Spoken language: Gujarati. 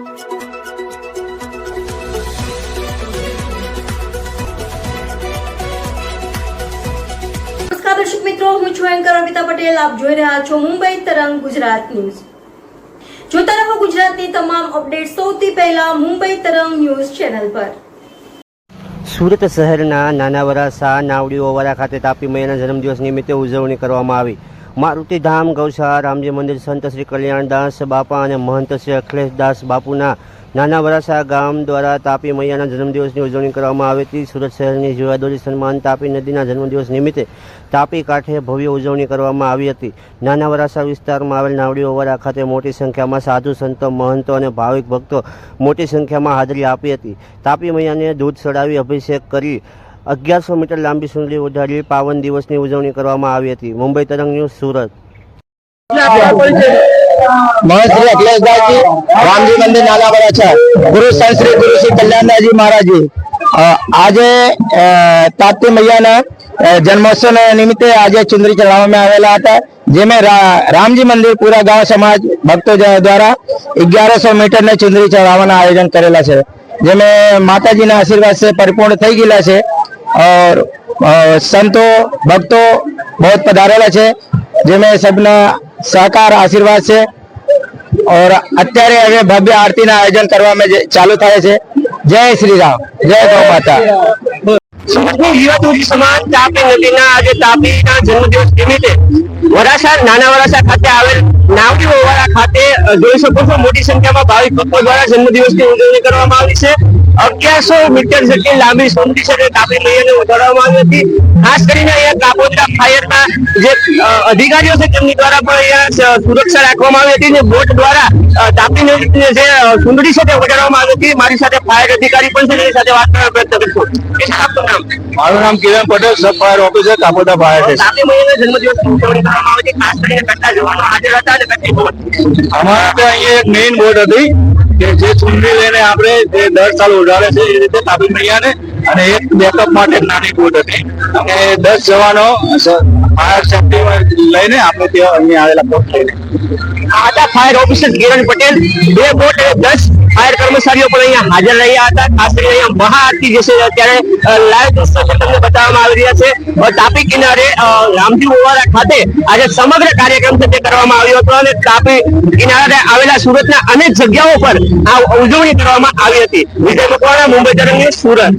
દર્શક મિત્રો, હું છું એન્કર અમિતા પટેલ. આપ જોઈ રહ્યા છો મુંબઈ તરંગ ગુજરાત ન્યૂઝ. જોતા રહો ગુજરાતની તમામ અપડેટ સૌથી પહેલા મુંબઈ તરંગ ન્યૂઝ ચેનલ પર. સુરત શહેરના નાના વરાસા નાવડી ઓવારા ખાતે તાપી મહિના જન્મદિવસ નિમિત્તે ઉજવણી કરવામાં આવી. મારુતિધામ ગૌશાળા, રામજી મંદિર, સંત શ્રી કલ્યાણદાસ બાપા અને મહંત શ્રી અખિલેશદાસ બાપુના નાના વરાસા ગામ દ્વારા તાપી મૈયાના જન્મદિવસની ઉજવણી કરવામાં આવી હતી. સુરત શહેરની જીવાદોરી સન્માન તાપી નદીના જન્મદિવસ નિમિત્તે તાપી કાંઠે ભવ્ય ઉજવણી કરવામાં આવી હતી. નાના વરાસા વિસ્તારમાં આવેલ નાવડી ઓવારા ખાતે મોટી સંખ્યામાં સાધુ સંતો, મહંતો અને ભાવિક ભક્તો મોટી સંખ્યામાં હાજરી આપી હતી. તાપી મૈયાને દૂધ ચડાવી અભિષેક કરી અગિયારસો મીટર લાંબી સુંદરી ઉડાડી પાવન દિવસની ઉજવણી કરવામાં આવી હતી. મુંબઈ તરંગ ન્યૂઝ, સુરત. આજે તાપ્તી મૈયાના જન્મોત્સવ નિમિત્તે આજે ચુંદરી ચઢાવવામાં આવેલા હતા, જેમાં રામજી મંદિર પૂરા ગામ સમાજ ભક્તો દ્વારા અગિયારસો મીટર ને ચુંદરી ચડાવવાના આયોજન કરેલા છે. જેમાં માતાજીના આશીર્વાદ છે, પરિપૂર્ણ થઈ ગયેલા છે. और अ, संतो भक्तो बहुत पधारेला છે જેમાં સબના સહકાર આશીર્વાદ છે और અત્યારે હવે ભવ્ય આરતીના આયોજન કરવામાં જે ચાલુ થાય છે જય શ્રી રામ જય ગૌ માતા સુરતની યુવાધોરી સમાજ તાપી નદીના આજે તાપીના જન્મદિવસ નિમિત્તે વરાસા નાના વરાસા ખાતે આવેલ નાવડી ઓવારા ખાતે અ, જોઈ શકો છો મોટી સંખ્યામાં ભાવિક ભક્તો દ્વારા જન્મદિવસની ઉજવણી કરવામાં આવી છે અગિયારસો મીટર જેટલી લાંબી સુંદી છે તે તાપી મૈયાને વધારવામાં આવી હતી. ખાસ કરીને અહીંયા કાપોદ્રા ફાયરના જે અધિકારીઓ છે તેમની દ્વારા પણ અહીંયા સુરક્ષા રાખવામાં આવી હતી અને બોટ દ્વારા અ, તાપી નદીની જે અ, સુંદડી છે તે વધારવામાં આવી હતી. મારી સાથે ફાયર અધિકારી પણ છે તેની સાથે વાત કરવાનો પ્રયત્ન કરીશું. મારું નામ Kiran Patel sub fire officer Kapoda fire Tapi મહિનાના જન્મદિવસની ઉજવણી કરવામાં આવી હતી. ખાસ કરીને કરતા જવાનો હાજર હતા અને કેટલી બોટ. અમારા ત્યાં અહીંયા એક મેઇન બોર્ડ હતી. કે જે ચૂંટણી લઈને આપણે જે દર સાલ ઉડાડે છે, એ રીતે તાપી મૈયાને અને એક બેકઅપ માટે નાની બોટ હતી. અને દસ જવાનો ફાયર સેફ્ટી લઈને આપણે ત્યાં અહીંયા આવેલા બોટ લઈને હતા ફાયર ઓફિસર કિરણ પટેલ, બે બોટ અને દસ ફાયર કર્મચારીઓ પણ અહીંયા હાજર રહ્યા હતા. ખાસ કરીને અહીંયા મહાઆરતી જે છે અત્યારે લાઈવ દ્રશ્યો તમને બતાવવામાં આવી રહ્યા છે. તાપી કિનારે રામજી ઓવારા ખાતે આજે સમગ્ર કાર્યક્રમ છે તે કરવામાં આવ્યો હતો અને તાપી કિનારે આવેલા સુરતના અનેક જગ્યાઓ પર આ ઉજવણી કરવામાં આવી હતી. વિજય મકવાણા, મુંબઈ તરફ સુરત.